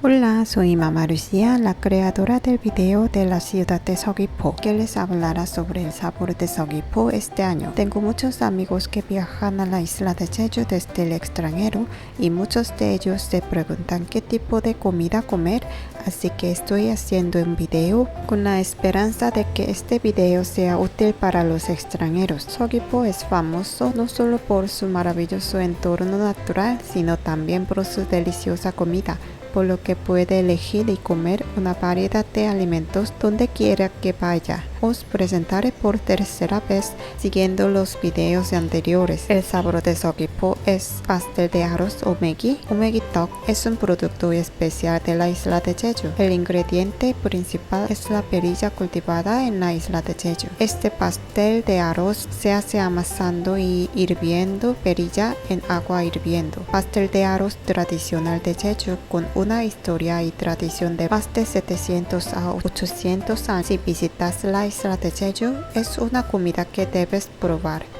Hola, soy Mamá Lucía, la creadora del video de la ciudad de Seogwipo, que les hablará sobre el sabor de Seogwipo este año. Tengo muchos amigos que viajan a la isla de Jeju desde el extranjero y muchos de ellos se preguntan qué tipo de comida comer, así que estoy haciendo un video con la esperanza de que este video sea útil para los extranjeros. Seogwipo es famoso no solo por su maravilloso entorno natural, sino también por su deliciosa comida por lo que puede elegir y comer una variedad de alimentos donde quiera que vaya. Os presentaré por tercera vez siguiendo los videos anteriores. El sabor de Sogipo es pastel de arroz omegi. Omegi tok es un producto especial de la isla de Jeju. El ingrediente principal es la perilla cultivada en la isla de Jeju. Este pastel de arroz se hace amasando y hirviendo perilla en agua hirviendo. Pastel de arroz tradicional de Jeju con una historia y tradición de más de 700 a 800 años. Si visitas la es una comida que debes probar.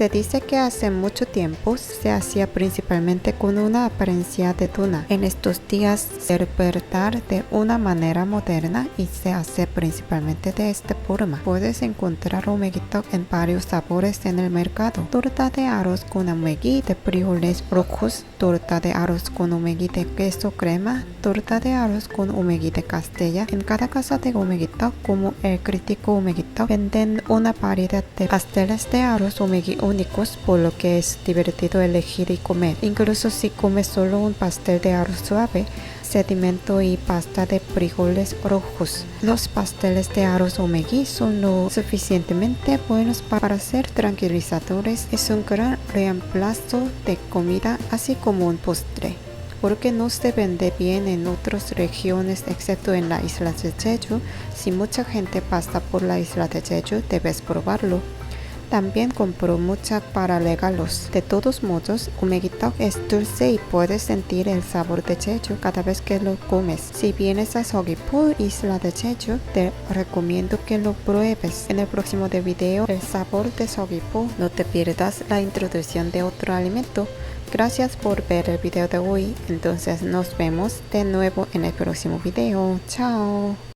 Se dice que hace mucho tiempo se hacía principalmente con una apariencia de tuna. En estos días se repertar de una manera moderna y se hace principalmente de esta forma. Puedes encontrar omeguito en varios sabores en el mercado. Torta de arroz con omegui de frijoles rojos, torta de arroz con omegui de queso crema, torta de arroz con omegui de castella. En cada casa de omeguito, como el crítico omeguito, venden una variedad de pasteles de arroz omegui únicos, por lo que es divertido elegir y comer. Incluso si comes solo un pastel de arroz suave, sedimento y pasta de frijoles rojos. Los pasteles de arroz omegui son lo suficientemente buenos para ser tranquilizadores. Es un gran reemplazo de comida, así como un postre porque no se vende bien en otras regiones excepto en la isla de Jeju. Si mucha gente pasa por la isla de Jeju, debes probarlo. También compró mucha para regalos. De todos modos, Umegitok es dulce y puedes sentir el sabor de Jeju cada vez que lo comes. Si vienes a Seogwipo, isla de Jeju, te recomiendo que lo pruebes. En el próximo de video, el sabor de Seogwipo, no te pierdas la introducción de otro alimento. Gracias por ver el video de hoy. Entonces nos vemos de nuevo en el próximo video. Chao.